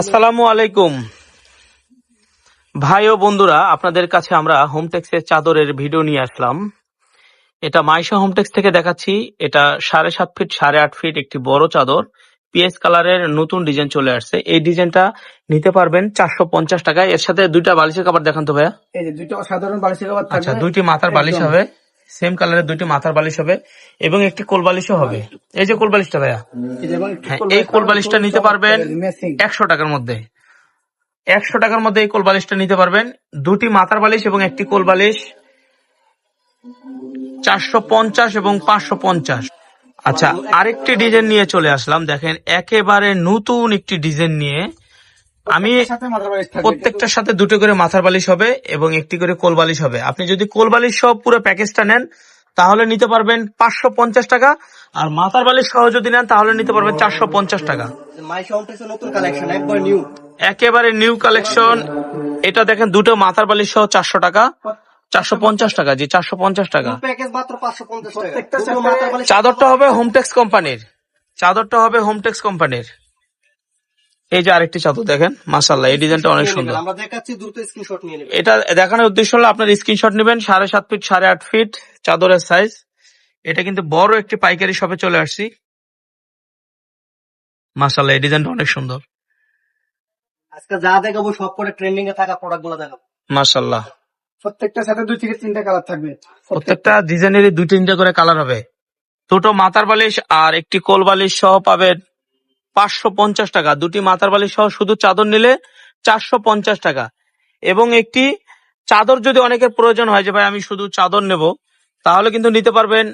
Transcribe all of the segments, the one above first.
আসসালামু আলাইকুম। ভাই ও বন্ধুরা আপনাদের কাছে আমরা হোমটেক্সের চাদরের ভিডিও নিয়ে আসলাম। এটা মাইশা হোমটেক্স থেকে দেখাচ্ছি। এটা সাড়ে সাত ফিট সাড়ে আট ফিট একটি বড় চাদর। পিএস কালারের নতুন ডিজাইন চলে আসছে। এই ডিজাইনটা নিতে পারবেন চারশো পঞ্চাশ টাকায়। এর সাথে দুইটা বালিশের কাপড় দেখান তো ভাইয়া। এই যে দুইটা সাধারণ বালিশের থাকবে। আচ্ছা দুইটি মাথার বালিশ হবে। সেম কালারের দুইটি মাথার বালিশ হবে এবং একটি কোল বালিশও হবে। এই যে কোল বালিশটা ভাইয়া। এই হ্যাঁ, কোল এই কোল বালিশটা নিতে পারবেন একশো টাকার মধ্যে। একশো টাকার মধ্যে এই কোল বালিশটা নিতে পারবেন। দুটি মাথার বালিশ এবং একটি কোল বালিশ। চারশো পঞ্চাশ এবং পাঁচশো পঞ্চাশ। আচ্ছা আরেকটি ডিজাইন নিয়ে চলে আসলাম। দেখেন একেবারে নতুন একটি ডিজাইন নিয়ে আমি সাথে মাথার বালিশ থাকবে প্রত্যেকটার সাথে দুটো করে মাথার বালিশ হবে এবং একটি করে কোল বালিশ হবে। আপনি যদি কোল বালিশ সহ পুরো প্যাকেজটা নেন তাহলে নিতে পারবেন পাঁচশো পঞ্চাশ টাকা। আর মাথার বালিশ সহ যদি নেন তাহলে নিতে পারবেন চারশো পঞ্চাশ টাকা। নতুন কালেকশন একবার নিউ একেবারে নিউ কালেকশন এটা দেখেন দুটো মাথার বালিশ সহ চারশো টাকা। চারশো পঞ্চাশ টাকা জি চারশো পঞ্চাশ টাকা। প্যাকেজ মাত্র পাঁচশো পঞ্চাশ টাকা। প্রত্যেকটা দুটো সাথে মাথার বালিশ চাদরটা হবে হোমটেক্স কোম্পানির চাদরটা হবে হোমটেক্স কোম্পানির এই যে আরেকটি চাদর দেখেন মাসাল্লাহ এই ডিজাইনটা অনেক সুন্দর। আমরা দেখাচ্ছি দ্রুত স্ক্রিনশট নিয়ে নেবেন। এটা দেখানোর উদ্দেশ্য হলো আপনার স্ক্রিনশট নেবেন সাড়ে সাত ফিট সাড়ে আট ফিট চাদরের সাইজ এটা কিন্তু বড় একটি পাইকারি শপে চলে আসছি। মাসাল্লাহ এই ডিজাইনটা অনেক সুন্দর। আজকে যা দেখাবো সব করে ট্রেন্ডিং এ থাকা প্রোডাক্টগুলো দেখাবো। মাসাল্লাহ প্রত্যেকটার সাথে দুই থেকে তিনটা কালার থাকবে। প্রত্যেকটা ডিজাইনেরই দুই তিনটা করে কালার হবে। দুটো মাথার বালিশ আর একটি কোল বালিশ সহ পাবেন পাঁচশো পঞ্চাশ টাকা। দুটি মাথার বালিশ সহ শুধু চাদর নিলে চারশো পঞ্চাশ টাকা। এবং একটি চাদর যদি অনেকের প্রয়োজন হয় যে, ভাই, আমি শুধু চাদর নেব তাহলে কিন্তু নিতে পারবেন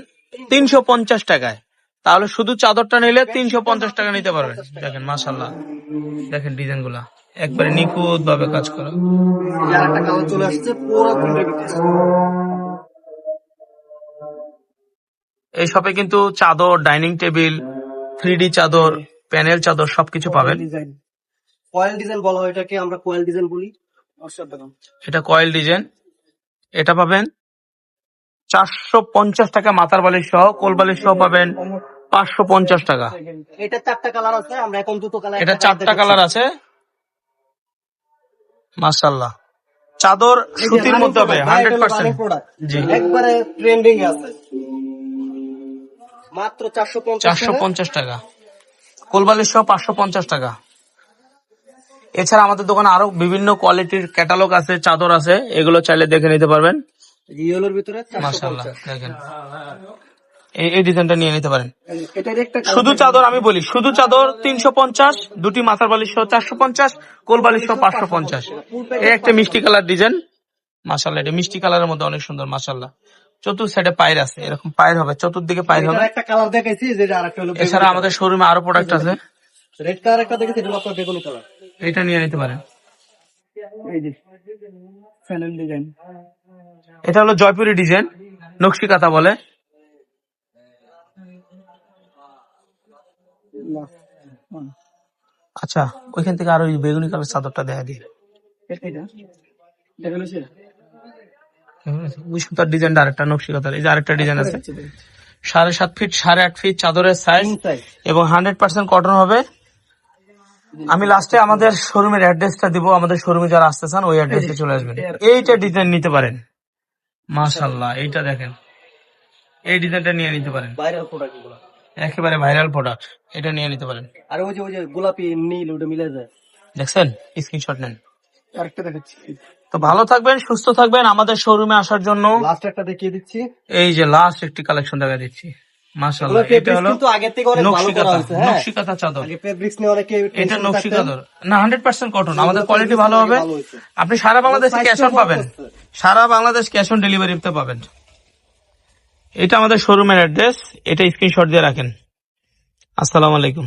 তিনশো পঞ্চাশ টাকায়। তাহলে শুধু চাদরটা নিলে তিনশো পঞ্চাশ টাকা নিতে পারবেন। দেখেন মাসাল্লাহ দেখেন ডিজাইনগুলা একবারে নিখুঁত ভাবে কাজ করা। এই শপে কিন্তু চাদর, ডাইনিং টেবিল থ্রি চাদর প্যানেল চাদর সবকিছু পাবেন। ডিজাইন কয়েল ডিজাইন বলা হয় এটাকে আমরা কয়েল ডিজাইন বলি। এটা কয়েল ডিজাইন এটা পাবেন চারশো পঞ্চাশ টাকা মাথার বালিশ সহ কোল বালিশ সহ পাবেন পাঁচশো পঞ্চাশ টাকা। এটা চারটা কালার আছে আমরা এখন দুটো কালার এটা চারটা কালার আছে। মাসাল্লাহ চাদর সুতির মধ্যে হবে হান্ড্রেড পার্সেন্ট জি। একবারে ট্রেন্ডিং আছে। মাত্র চারশো পঞ্চাশ চারশো পঞ্চাশ টাকা। কোলবালিশ সহ পাঁচশো পঞ্চাশ টাকা। এছাড়া আমাদের দোকানে আরও বিভিন্ন কোয়ালিটির ক্যাটালগ আছে চাদর আছে এগুলো চাইলে দেখে নিতে পারবেন। ইয়েলোর ভিতরে দেখেন। এই ডিজাইনটা নিয়ে নিতে পারেন। শুধু চাদর আমি বলি শুধু চাদর তিনশো পঞ্চাশ দুটি মাথার বালিশ সহ চারশো পঞ্চাশ কোল বালিশ সহ পাঁচশো পঞ্চাশ। এই একটা মিষ্টি কালার ডিজাইন। মাসাল্লাহ এটা মিষ্টি কালারের মধ্যে অনেক সুন্দর মাসাল্লাহ চতুর সাইডে পায়ের আছে এরকম পায়ের হবে চতুর্দিকে পায়ের হবে। একটা কালার দেখাইছি যেটা আরেকটা হলো এছাড়া আমাদের শোরুমে আরও প্রোডাক্ট আছে। রেড কালার একটা দেখেছি এটা আপনার বেগুনি কালার এটা নিয়ে নিতে পারেন। এই যে প্যানেল ডিজাইন। এটা হলো জয়পুরি ডিজাইন নকশি কাতা বলে। আচ্ছা ওইখান থেকে আরও বেগুনি কালার চাদরটা দেখা দিয়ে এটা ওই সুতার ডিজাইনটা আরেকটা নকশি কাতার এই যে আরেকটা ডিজাইন আছে। সাড়ে সাত ফিট সাড়ে আট ফিট চাদরের সাইজ এবং হান্ড্রেড পার্সেন্ট কটন হবে। আমি লাস্টে আমাদের শোরুমের অ্যাড্রেসটা দিব। আমাদের শোরুমে যারা আসতে চান ওই অ্যাড্রেসে চলে আসবেন। এইটা ডিজাইন নিতে পারেন। মাশাল্লাহ এইটা দেখেন। এই ডিজাইনটা নিয়ে নিতে পারেন। একেবারে ভাইরাল প্রোডাক্ট এটা নিয়ে নিতে পারেন। আর ওই যে ওই যে গোলাপি নীল ওটা মিলে যায়। দেখছেন? স্ক্রিনশট নেন। তো ভালো থাকবেন সুস্থ থাকবেন আমাদের শোরুমে আসার জন্য। লাস্ট একটা দেখিয়ে দিচ্ছি। এই যে লাস্ট একটি কালেকশন দেখা দিচ্ছি। এটা হলো কিন্তু আগের থেকে অনেক ভালো করা হয়েছে হ্যাঁ। নকশিকাতা চাদর। আগে ফেব্রিক্স নিয়ে অনেকে এটা tension নকশি থাকতেন। কাদর না হান্ড্রেড পার্সেন্ট কটন আমাদের কোয়ালিটি ভালো হবে। আপনি সারা বাংলাদেশে ক্যাশ অন পাবেন। সারা বাংলাদেশ ক্যাশ অন ডেলিভারিতে পাবেন। এটা আমাদের শোরুমের অ্যাড্রেস এটা স্ক্রিনশট দিয়ে রাখেন। আসসালামু আলাইকুম।